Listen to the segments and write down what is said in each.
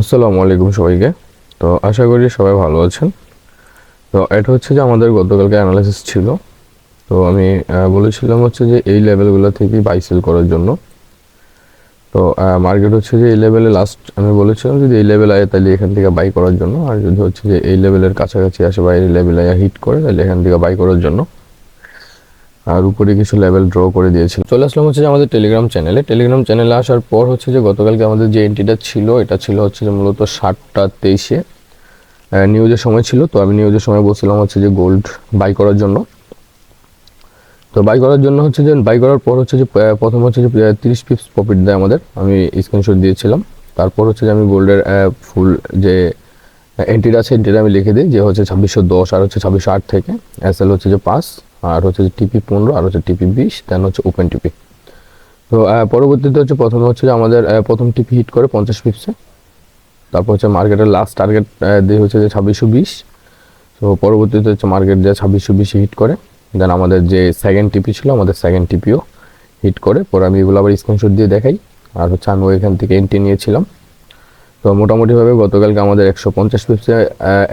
আসসালামু আলাইকুম সবাইকে। তো আশা করি সবাই ভালো আছেন। তো এটা হচ্ছে যে আমাদের গতকালকে অ্যানালাইসিস ছিল। তো আমি বলেছিলাম হচ্ছে যে এই লেভেলগুলো থেকে বাই সেল করার জন্য। তো মার্কেট হচ্ছে যে এই লেভেলে লাস্ট আমি বলেছিলাম যদি এই লেভেল আয় তাহলে এখান থেকে বাই করার জন্য। আর যদি হচ্ছে যে এই লেভেলের কাছাকাছি আসে বা এই লেভেলে হিট করে তাহলে এখান থেকে বাই করার জন্য। আর উপরে কিছু লেভেল ড্র করে দিয়েছিল। চলে আসলাম হচ্ছে যে আমাদের টেলিগ্রাম চ্যানেলে টেলিগ্রাম চ্যানেলে আসার পর হচ্ছে যে গতকালকে আমাদের যে এন্ট্রিটা ছিল, এটা ছিল হচ্ছে যে মূলত সাতটা তেইশে নিউজের সময় ছিল। তো আমি নিউজের সময় বলছিলাম হচ্ছে যে গোল্ড বাই করার জন্য। তো বাই করার জন্য হচ্ছে যে বাই করার পর হচ্ছে যে প্রথম হচ্ছে যে তিরিশ পিপস প্রফিট দেয় আমাদের। আমি স্ক্রিনশট দিয়েছিলাম। তারপর হচ্ছে যে আমি গোল্ডের ফুল যে এন্ট্রিটা আছে এন্ট্রিটা আমি লিখে দিই যে হচ্ছে ছাব্বিশশো দশ আর হচ্ছে ছাব্বিশশো আট থেকে। এস এল হচ্ছে যে পাঁচ। আর হচ্ছে টিপি পনেরো, আর হচ্ছে টিপি বিশ দেন হচ্ছে ওপেন টিপি তো পরবর্তীতে হচ্ছে প্রথমে হচ্ছে যে আমাদের প্রথম টিপি হিট করে পঞ্চাশ পিপসে তারপর হচ্ছে মার্কেটের লাস্ট টার্গেট দিয়ে হচ্ছে যে ছাব্বিশশো বিশ। তো পরবর্তীতে হচ্ছে মার্কেট যে ছাব্বিশশো বিশে হিট করে। দেন আমাদের যে সেকেন্ড টিপি ছিল, আমাদের সেকেন্ড টিপিও হিট করে। পরে আমি এগুলো আবার স্ক্রিনশট দিয়ে দেখাই। আর হচ্ছে আমি ওইখান থেকে এন্ট্রি নিয়েছিলাম। তো মোটামুটিভাবে গতকালকে আমাদের একশো পঞ্চাশ পিপসে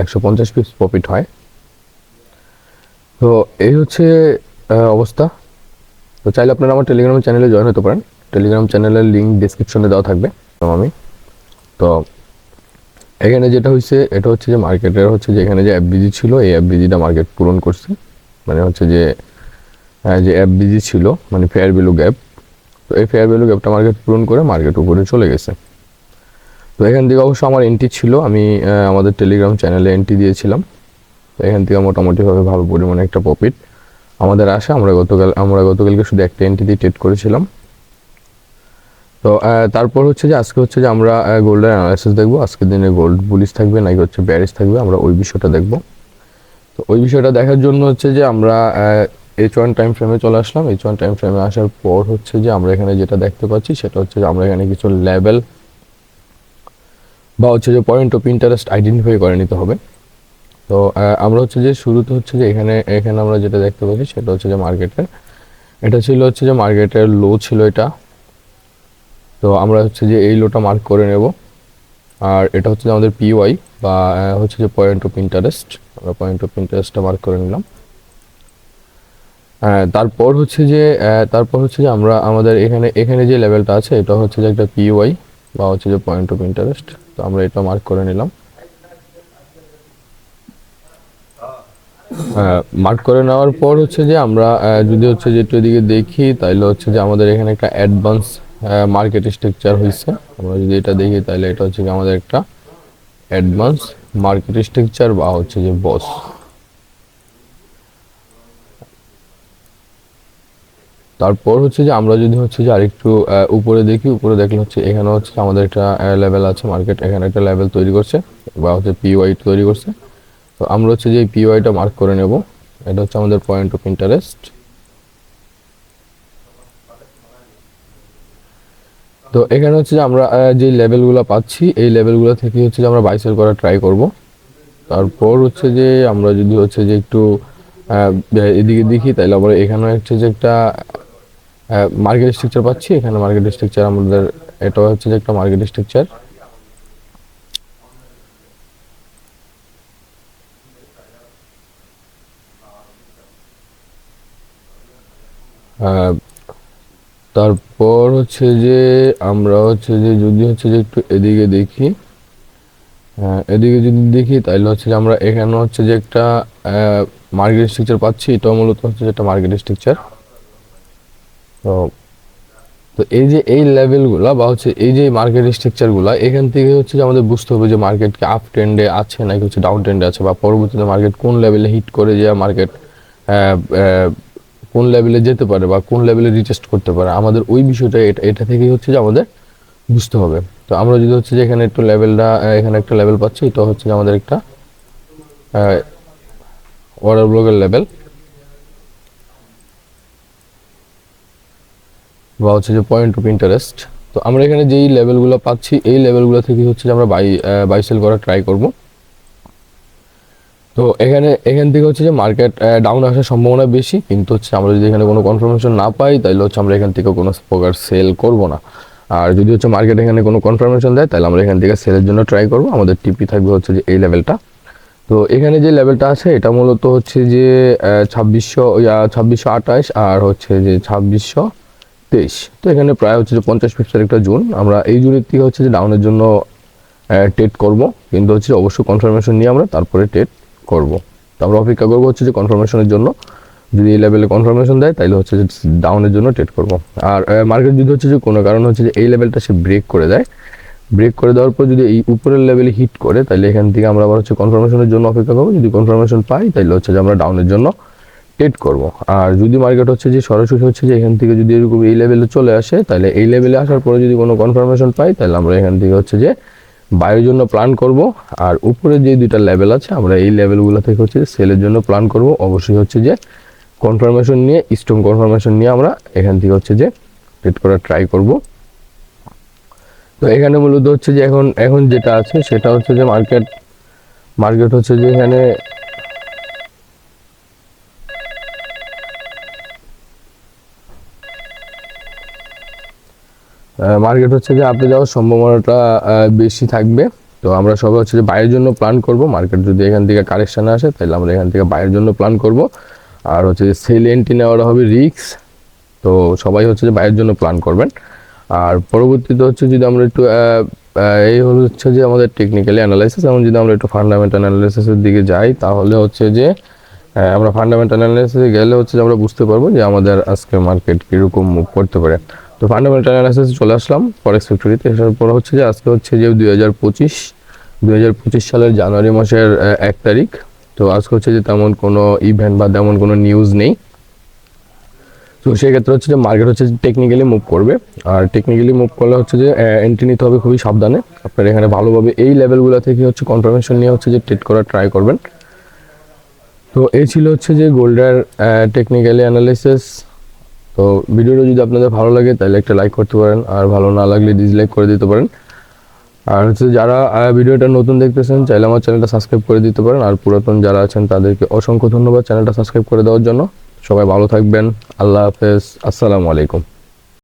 একশো পঞ্চাশ পিপস প্রফিট হয়। তো এই হচ্ছে অবস্থা। তো চাইলে আপনারা আমার টেলিগ্রাম চ্যানেলে জয়েন হতে পারেন। টেলিগ্রাম চ্যানেলের লিঙ্ক ডিসক্রিপশনে দেওয়া থাকবে আমি। তো এখানে যেটা হয়েছে এটা হচ্ছে যে মার্কেটের হচ্ছে যে এখানে যে অ্যাপ বিজি ছিল, এই অ্যাপ বিজিটা মার্কেট পূরণ করছে। মানে হচ্ছে যে যে অ্যাপ বিজি ছিল মানে ফেয়ার ভ্যালু গ্যাপ তো এই ফেয়ার ভ্যালু গ্যাপটা মার্কেট পূরণ করে মার্কেট উপরে চলে গেছে। তো এখান থেকে অবশ্য আমার এন্ট্রি ছিল। আমি আমাদের টেলিগ্রাম চ্যানেলে এন্ট্রি দিয়েছিলাম। এখান থেকে মোটামুটিভাবে ভালো পরিমাণে একটা প্রফিট আমাদের আসে। আমরা গতকাল, আমরা গতকালকে শুধু একটা এন্ট্রি দিয়ে ট্রেড করেছিলাম। তো তারপর হচ্ছে যে, আজকে হচ্ছে যে আমরা গোল্ডের অ্যানালাইসিস দেখব। আজকের দিনে গোল্ড বুলিশ থাকবে নাকি হচ্ছে ব্যারিস থাকবে, আমরা ওই বিষয়টা দেখব। তো, ওই বিষয়টা দেখার জন্য হচ্ছে যে, আমরা এইচ ওয়ান টাইম ফ্রেমে চলে আসলাম। এইচ ওয়ান টাইম ফ্রেমে আসার পর হচ্ছে যে, আমরা এখানে যেটা দেখতে পাচ্ছি, সেটা হচ্ছে যে, আমরা এখানে কিছু লেভেল বা হচ্ছে যে পয়েন্ট অফ ইন্টারেস্ট আইডেন্টিফাই করে নিতে হবে। তো আমরা হচ্ছে যে শুরুতে হচ্ছে যে এখানে এখানে আমরা যেটা দেখতে পাচ্ছি সেটা হচ্ছে যে মার্কেটের এটা ছিল হচ্ছে যে মার্কেটের লো ছিল এটা তো আমরা হচ্ছে যে এই লোটা মার্ক করে নেব আর এটা হচ্ছে যে আমাদের পিওয়াই বা হচ্ছে যে পয়েন্ট অফ ইন্টারেস্ট আমরা পয়েন্ট অফ ইন্টারেস্টটা মার্ক করে নিলাম তারপর হচ্ছে যে তারপর হচ্ছে যে আমরা আমাদের এখানে এখানে যে লেভেলটা আছে এটা হচ্ছে যে একটা পিওয়াই বা হচ্ছে যে পয়েন্ট অফ ইন্টারেস্ট তো আমরা এটা মার্ক করে নিলাম মার্ক করে নেওয়ার পর হচ্ছে যে আমরা যদি হচ্ছে যে একটু এদিকে দেখি তাহলে হচ্ছে যে আমাদের এখানে একটা অ্যাডভান্স মার্কেট স্ট্রাকচার হয়েছে আমরা যদি এটা দেখি তাহলে এটা হচ্ছে যে আমাদের একটা অ্যাডভান্স মার্কেট স্ট্রাকচার বা হচ্ছে যে বস তারপর হচ্ছে যে আমরা যদি হচ্ছে যে আরেকটু উপরে দেখি, উপরে দেখলে হচ্ছে এখানে হচ্ছে আমাদের একটা লেভেল আছে মার্কেট এখানে একটা লেভেল তৈরি করছে বা হচ্ছে পিওয়াই তৈরি করছে। তো আমরা হচ্ছে যে পিওয়াইটা মার্ক করে নেব। এটা হচ্ছে আমাদের পয়েন্ট অফ ইন্টারেস্ট তো এখানে হচ্ছে যে আমরা যে লেভেলগুলো পাচ্ছি, এই লেভেলগুলো থেকে হচ্ছে যে আমরা বাইসেল করা ট্রাই করব। তারপর হচ্ছে যে আমরা যদি হচ্ছে যে একটু এদিকে দেখি, তাহলে আমরা এখানে হচ্ছে যে একটা মার্কেট স্ট্রাকচার পাচ্ছি। এখানে মার্কেট স্ট্রাকচার আমাদের, এটা হচ্ছে যে একটা মার্কেট স্ট্রাকচার তারপর হচ্ছে যে, আমরা হচ্ছে যে, যদি হচ্ছে যে একটু এদিকে দেখি এদিকে যদি দেখি তাহলে হচ্ছে যে আমরা এখানে হচ্ছে যে একটা মার্কেট স্ট্রাকচার পাচ্ছি। এটাও মূলত হচ্ছে যে একটা মার্কেট স্ট্রাকচার তো তো এই যে এই লেভেলগুলা বা হচ্ছে এই যে মার্কেট স্ট্রাকচারগুলা এখান থেকে হচ্ছে যে আমাদের বুঝতে হবে যে মার্কেট কি আপ ট্রেন্ডে আছে নাকি হচ্ছে ডাউন ট্রেন্ডে আছে, বা পরবর্তীতে মার্কেট কোন লেভেলে হিট করে যে মার্কেট কোন লেভেলে যেতে পারে বা কোন লেভেলে রিটেস্ট করতে পারে, আমাদের ওই বিষয়টা এটা এটা থেকেই হচ্ছে যে আমাদের বুঝতে হবে। তো আমরা যদি হচ্ছে যে এখানে একটু লেভেলটা এখানে একটা লেভেল পাচ্ছি এটা হচ্ছে যে আমাদের একটা অর্ডার ব্লকের লেভেল বা হচ্ছে যে পয়েন্ট অফ ইন্টারেস্ট তো আমরা এখানে যেই লেভেলগুলো পাচ্ছি, এই লেভেলগুলো থেকে হচ্ছে যে আমরা বাই বাই সেল করা ট্রাই করব। তো এখানে, এখান থেকে হচ্ছে যে মার্কেট ডাউন আসার সম্ভাবনা বেশি, কিন্তু হচ্ছে আমরা যদি এখানে কোনো কনফার্মেশন না পাই তাহলে হচ্ছে আমরা এখান থেকে কোনো প্রকার সেল করব না। আর যদি হচ্ছে মার্কেট এখানে কোনো কনফার্মেশন দেয় তাহলে আমরা এখান থেকে সেলের জন্য ট্রাই করব। আমাদের টিপি থাকবে হচ্ছে যে এই লেভেলটা তো এখানে যে লেভেলটা আছে, এটা মূলত হচ্ছে যে ছাব্বিশশো ছাব্বিশশো আঠাশ আর হচ্ছে যে ছাব্বিশশো তেইশ। তো এখানে প্রায় হচ্ছে যে পঞ্চাশ পিপসের একটা জুন। আমরা এই জুনের থেকে হচ্ছে যে ডাউনের জন্য টেট করব। কিন্তু হচ্ছে অবশ্যই কনফার্মেশন নিয়ে আমরা, তারপরে টেট করব। তো আমরা অপেক্ষা করব হচ্ছে যে কনফার্মেশনের জন্য। যদি এই লেভেলে কনফার্মেশন দেয় তাহলে হচ্ছে যে ডাউনের জন্য টেট করব। আর মার্কেট যদি হচ্ছে যে কোনো কারণ হচ্ছে যে এই লেভেলটা সে ব্রেক করে দেয় ব্রেক করে দেওয়ার পর যদি এই উপরের লেভেলে হিট করে তাহলে এখান থেকে আমরা আবার হচ্ছে কনফার্মেশনের জন্য অপেক্ষা করব। যদি কনফার্মেশন পাই তাহলে হচ্ছে যে আমরা ডাউনের জন্য টেট করব। আর যদি মার্কেট হচ্ছে যে সরাসরি হচ্ছে যে এখান থেকে যদি এরকম এই লেভেলে চলে আসে তাহলে এই লেভেলে আসার পরে যদি কোনো কনফার্মেশন পাই তাহলে আমরা এখান থেকে হচ্ছে যে বায়ুর জন্য প্ল্যান করব, আর উপরে যে দুইটা লেভেল আছে, আমরা এই লেভেলগুলো থেকে হচ্ছে সেলের জন্য প্ল্যান করব। অবশ্যই হচ্ছে যে কনফার্মেশন নিয়ে স্ট্রং কনফার্মেশন নিয়ে আমরা এখান থেকে হচ্ছে যে ট্রেড করার ট্রাই করব। তো এখানে মূলত হচ্ছে যে এখন এখন যেটা আছে সেটা হচ্ছে যে মার্কেট মার্কেট হচ্ছে যে এখানে মার্কেট হচ্ছে যে আপনি যাওয়ার সম্ভাবনাটা বেশি থাকবে। তো আমরা সবাই হচ্ছে যে বাইরের জন্য প্ল্যান করব। মার্কেট যদি এখান থেকে কারেকশানে আসে, তাহলে আমরা এখান থেকে বাইরের জন্য প্ল্যান করব। আর হচ্ছে যে সেল এন্ট্রি নেওয়াটা হবে রিক্স তো সবাই হচ্ছে যে বাইরের জন্য প্ল্যান করবেন। আর পরবর্তীতে হচ্ছে যদি আমরা একটু এই হলো হচ্ছে যে আমাদের টেকনিক্যালি অ্যানালাইসিস এবং যদি আমরা একটু ফান্ডামেন্টাল অ্যানালাইসিসের দিকে যাই, তাহলে হচ্ছে যে আমরা ফান্ডামেন্টাল অ্যানালাইসিসে গেলে হচ্ছে যে আমরা বুঝতে পারব যে আমাদের আজকে মার্কেট কীরকম মুভ করতে পারে। তো ফান্ডামেন্টাল অ্যানালাইসিসে চলে আসলাম ফরেক্স ফ্যাক্টরিতে আসার পর হচ্ছে যে, আজকে হচ্ছে যে দুই হাজার পঁচিশ হাজার পঁচিশ সালের জানুয়ারি মাসের এক তারিখ। তো আজকে হচ্ছে যে তেমন কোনো ইভেন্ট বা তেমন কোনো নিউজ নেই। তো সেক্ষেত্রে হচ্ছে যে মার্কেট হচ্ছে টেকনিক্যালি মুভ করবে। আর টেকনিক্যালি মুভ করলে হচ্ছে যে এন্ট্রি নিতে হবে খুবই সাবধানে। আপনারা এখানে ভালোভাবে এই লেভেলগুলো থেকে হচ্ছে কনফার্মেশন নিয়ে হচ্ছে যে ট্রেড করার ট্রাই করবেন। তো এই ছিল হচ্ছে যে গোল্ডের টেকনিক্যালি অ্যানালিসিস তো ভিডিওটা যদি আপনাদের ভালো লাগে, তাহলে একটা লাইক করতে পারেন, আর ভালো না লাগলে ডিসলাইক করে দিতে পারেন। আর হচ্ছে যারা ভিডিওটা নতুন দেখতেছেন, চাইলে আমার চ্যানেলটা সাবস্ক্রাইব করে দিতে পারেন, আর পুরাতন যারা আছেন, তাদেরকে অসংখ্য ধন্যবাদ চ্যানেলটা সাবস্ক্রাইব করে দেওয়ার জন্য। সবাই ভালো থাকবেন, আল্লাহ হাফেজ, আসসালামু আলাইকুম।